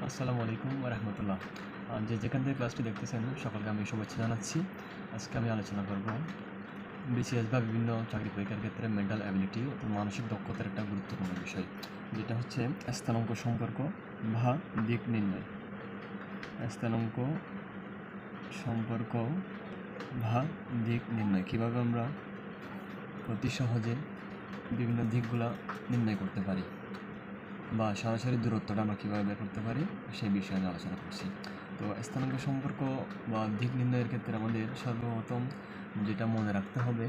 আসসালামু আলাইকুম রহমতুল্লাহ। যে যেখান থেকে ক্লাসটি দেখতেছেন, সকলকে আমি শুভেচ্ছা জানাচ্ছি। আজকে আমি আলোচনা করব বিসিএস বা বিভিন্ন চাকরি পরীক্ষার ক্ষেত্রে মেন্টাল অ্যাবিলিটি অর্থাৎ মানসিক দক্ষতার একটা গুরুত্বপূর্ণ বিষয়, যেটা হচ্ছে স্থানাঙ্ক সম্পর্ক বা দিক নির্ণয়। স্থানাঙ্ক সম্পর্ক বা দিক নির্ণয়, কীভাবে আমরা অতি সহজে বিভিন্ন দিকগুলো নির্ণয় করতে পারি। বা সরাসরি দূরত্বটা আমরা কীভাবে বের করতে পারি, সেই বিষয়ে আমি আলোচনা করছি। তো স্থানাঙ্ক সম্পর্ক বা দিক নির্ণয়ের ক্ষেত্রে আমাদের সর্বপ্রথম যেটা মনে রাখতে হবে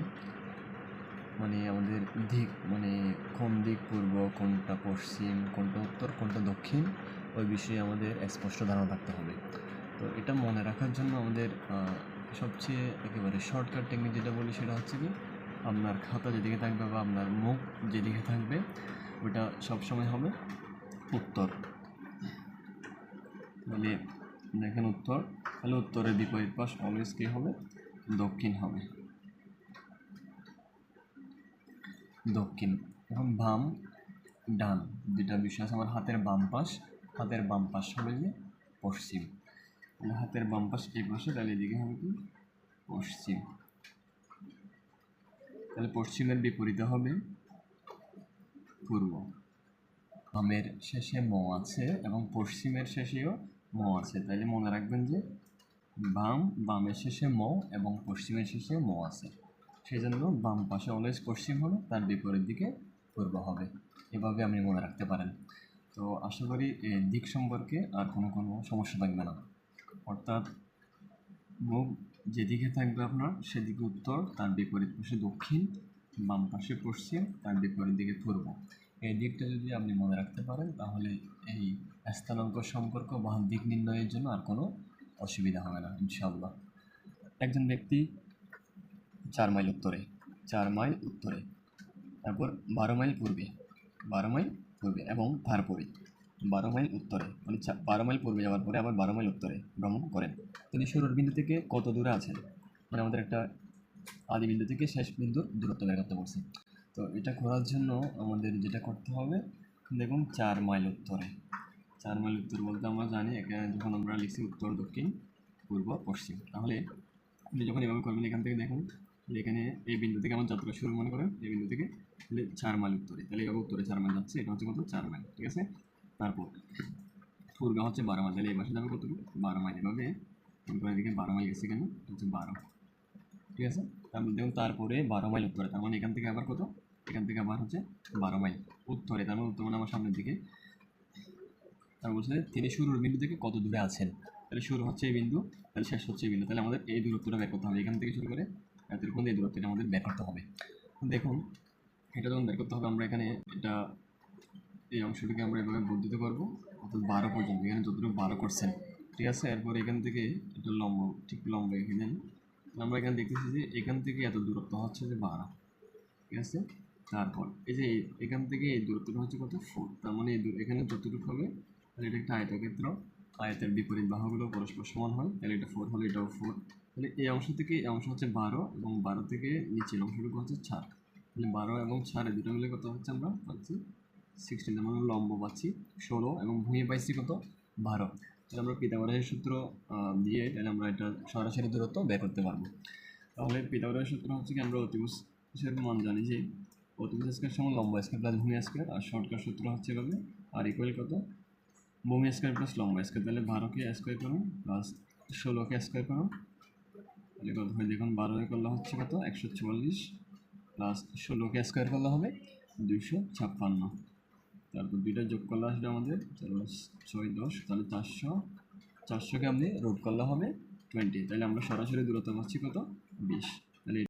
মানে আমাদের দিক মানে কোন দিক পূর্ব, কোনটা পশ্চিম, কোনটা উত্তর, কোনটা দক্ষিণ, ওই বিষয়ে আমাদের স্পষ্ট ধারণা থাকতে হবে। তো এটা মনে রাখার জন্য আমাদের সবচেয়ে একেবারে শর্টকাট টেকনিক যেটা বলি সেটা হচ্ছে কি, আপনার খাতা যেদিকে থাকবে বা আপনার মুখ যেদিকে থাকবে, ওটা সবসময় হবে। উত্তর। তাহলে দেখেন উত্তর। তাহলে উত্তরের বিপরীত পাশ অলওয়েজ কী হবে? দক্ষিণ হবে। দক্ষিণ। এখন বাম, ডান। দুটা বিষয় আছে। আমার হাতের বাম পাশ। হাতের বাম পাশ হবে যে পশ্চিম। তাহলে হাতের বাম পাশ এই পাশে, তাহলে এদিকে হবে কি? পশ্চিম। তাহলে পশ্চিমের বিপরীতে হবে পূর্ব। বামের শেষে ম আছে এবং পশ্চিমের শেষেও ম আছে। তাইলে মনে রাখবেন যে বাম, বামের শেষে ম এবং পশ্চিমের শেষে ম আছে। সেই জন্য বাম পাশে অলওয়েজ পশ্চিম হবে তার বিপরীত দিকে পূর্ব হবে। এভাবে আপনি মনে রাখতে পারেন। তো আশা করি এই দিক সম্পর্কে আর কোনো কোনো সমস্যা থাকবে না। অর্থাৎ মুখ যেদিকে থাকবে আপনার, সেদিকে উত্তর, তার বিপরীত পাশে দক্ষিণ, বাম পাশে পশ্চিম, তার বিপরীত দিকে পূর্ব। এই দিকটা যদি আপনি মনে রাখতে পারেন, তাহলে এই স্থানাঙ্ক সম্পর্ক বা দিক নির্ণয়ের জন্য আর কোনো অসুবিধা হবে না, ইনশাআল্লাহ। একজন ব্যক্তি চার মাইল উত্তরে, চার মাইল উত্তরে, তারপর বারো মাইল পূর্বে, বারো মাইল পূর্বে এবং তারপরে বারো মাইল উত্তরে মানে বারো মাইল পূর্বে যাওয়ার পরে আবার বারো মাইল উত্তরে ভ্রমণ করেন। তিনি শুরুর বিন্দু থেকে কত দূরে আছেন? মানে আমাদের একটা আদি বিন্দু থেকে শেষ বিন্দুর দূরত্ব বের করতে তো এটা করার জন্য আমাদের যেটা করতে হবে, দেখুন চার মাইল উত্তরে। চার মাইল উত্তর বলতে আমরা জানি এখানে যখন আমরা লিখছি উত্তর, দক্ষিণ, পূর্ব, পশ্চিম। তাহলে আপনি যখন এভাবে করবেন, এখান থেকে দেখুন এখানে এই বিন্দু থেকে আমার যাত্রা শুরু মনে করেন, এই বিন্দু থেকে তাহলে চার মাইল উত্তরে। তাহলে এভাবে উত্তরে চার মাইল যাচ্ছে, এটা হচ্ছে কত? চার মাইল, ঠিক আছে? তারপর পূর্বে হচ্ছে বারো মাইল, তাহলে এই পাশে যাবে কতটুকু? বারো মাইল। এভাবে এদিকে বারো মাইল গেছে কেন? হচ্ছে বারো, ঠিক আছে? দেখুন তারপরে বারো মাইল উত্তরে। তার মানে এখান থেকে আবার কত? এখান থেকে আবার হচ্ছে বারো মাইল উত্তরে। তার মানে উত্তর মানে আমার সামনের দিকে। তার বলছে তিনি শুরুর বিন্দু থেকে কত দূরে আছেন? তাহলে শুরু হচ্ছে এই বিন্দু, তাহলে শেষ হচ্ছে এই বিন্দু। তাহলে আমাদের এই দূরত্বটা বের করতে হবে। এখান থেকে শুরু করে এতটুকু এই দূরত্বটা আমাদের বের করতে হবে। দেখুন, এটা যখন বের করতে হবে, আমরা এখানে এটা, এই অংশটাকে আমরা এভাবে বর্ধিত করব। অর্থাৎ বারো পর্যন্ত। এখানে যতটুকু বারো করছেন। ঠিক আছে? এরপর এখান থেকে এটা লম্ব, ঠিক লম্ব এঁকে দেন আমরা এখানে দেখতেছি যে এখান থেকে এত দূরত্ব হচ্ছে যে বারো, ঠিক আছে? তারপর এই যে এখান থেকে এই দূরত্বটা হচ্ছে কত? ফোর তার মানে এখানে যতটুকু হবে, তাহলে এটা একটা আয়তক্ষেত্র, আয়তের বিপরীত বাহুগুলো পরস্পর সমান হয়, তাহলে এটা ফোর হলে এটাও ফোর তাহলে এই অংশ থেকে এই অংশ হচ্ছে বারো এবং বারো থেকে নিচের অংশটুকু হচ্ছে ছাড় তাহলে বারো এবং ছাড় দুটো মিলে কত হচ্ছে আমরা পাচ্ছি? সিক্সটিন আমরা লম্ব পাচ্ছি ষোলো এবং ভূমি পাইছি কত? বারো। আমরা পিতাগরের সূত্র দিয়ে তাহলে আমরা এটা সরাসরি দূরত্ব বের করতে পারব। তাহলে পিতাগরের সূত্র হচ্ছে কি, আমরা অতিভুজের মান জানি যে অতিভুজ স্কোয়ার সমান লম্বা স্কোয়ার প্লাস ভূমি স্কোয়ার আর শর্টকাট সূত্র হচ্ছে এভাবে আর ইকুয়াল কত? ভূমি স্কোয়ার প্লাস লম্বা স্কোয়ার তাহলে বারোকে স্কোয়ার করুন প্লাস ষোলোকে স্কোয়ার করুন তাহলে কত হয়? দেখুন, বারো করলে হচ্ছে কত? একশো চুয়াল্লিশ প্লাস ষোলোকে স্কোয়ার করলে হবে? দুইশো ছাপ্পান্ন। তারপর দুইটা যোগ করলে আসবে আমাদের ছয়, দশ, তাহলে চারশো। চারশোকে আপনি রোড করলে হবে টোয়েন্টি তাহলে আমরা সরাসরি দূরত্ব পাচ্ছি কত? বিশ।